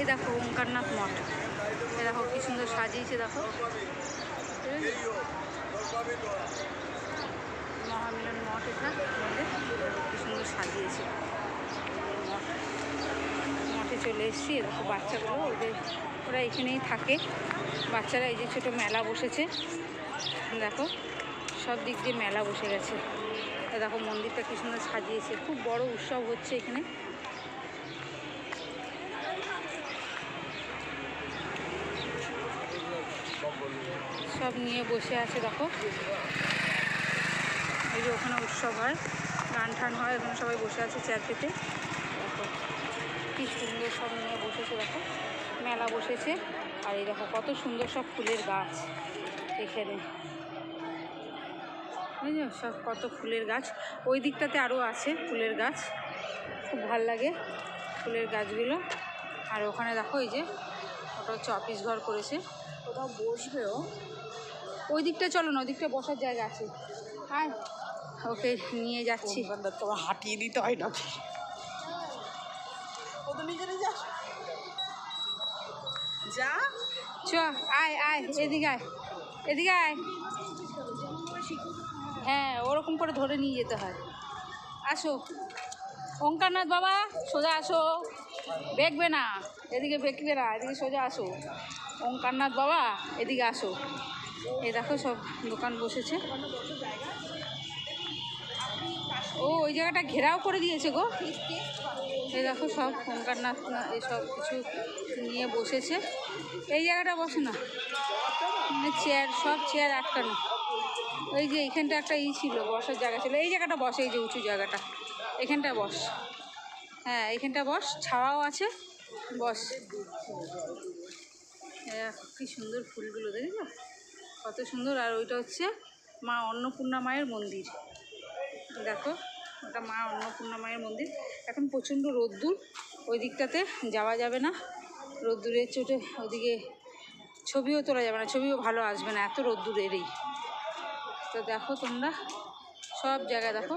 এই দেখো ওঙ্কারনাথ মঠ। এই দেখো কি সুন্দর সাজিয়েছে, দেখো। মহামিলন মঠ এটা কি সুন্দর সাজিয়েছে। মঠে চলে এসেছি, এ দেখো বাচ্চাগুলো, ওদের, ওরা এখানেই থাকে। বাচ্চারা এই যে ছোটো মেলা বসেছে। দেখো, সব দিক দিয়ে মেলা বসে গেছে। এ দেখো মন্দিরটা কি সুন্দর সাজিয়েছে। খুব বড় উৎসব হচ্ছে এখানে। সব নিয়ে বসে আছে, দেখো। এই যে ওখানে উৎসব হয় গান টান হয়, ওখানে সবাই বসে আছে চেয়ার পেতে দেখো, কি সুন্দর সব নিয়ে বসেছে, দেখো। মেলা বসেছে, আর এই দেখো, কত সুন্দর সব ফুলের গাছ এখানে। বুঝছ সব কত ফুলের গাছ। ওই দিকটাতে আরও আছে ফুলের গাছ। খুব ভালো লাগে ফুলের গাছগুলো। আর ওখানে দেখো এই যে ওটা হচ্ছে অফিস ঘর করেছে। কোথাও বসবেও ওই দিকটা চলো না ওই দিকটা বসার জায়গা আছে। আয় ওকে নিয়ে যাচ্ছি। তোমার হাঁটিয়ে দিতে হয় না ও তো নিজে যা। চ আয় আয় এদিকে আয় এদিকে আয়। হ্যাঁ ওরকম করে ধরে নিয়ে যেতে হয়। আসো। ওঙ্কারনাথ বাবা সোজা আসো। বেঁকবে না, এদিকে বেঁকবে না, এদিকে সোজা আসো। ওঙ্কারনাথ বাবা, এদিকে আসো। এই দেখো সব দোকান বসেছে। ও, ওই জায়গাটা ঘেরাও করে দিয়েছে গো। এই দেখো সব ওঙ্কারনাথ এসব কিছু নিয়ে বসেছে। এই জায়গাটা বসে না। চেয়ার সব চেয়ার আটকানো। ওই যে এইখানটা একটা ই ছিল, বসার জায়গা ছিল। এই জায়গাটা বসে, এই যে উঁচু জায়গাটা। এখানটা বস। হ্যাঁ এইখানটা বস, ছাওয়াও আছে, বস। কি সুন্দর ফুলগুলো, দেখেছ? কত সুন্দর, আর ওইটা হচ্ছে মা অন্নপূর্ণা মায়ের মন্দির। দেখো, ওটা মা অন্নপূর্ণা মায়ের মন্দির। এখন প্রচণ্ড রোদ্দুর, ওই দিকটাতে যাওয়া যাবে না। রোদ্দুরের চোটে ওদিকে ছবিও তোলা যাবে না, ছবিও ভালো আসবে না, এত রোদ্দুরেরই। তো দেখো তোমরা, সব জায়গায় দেখো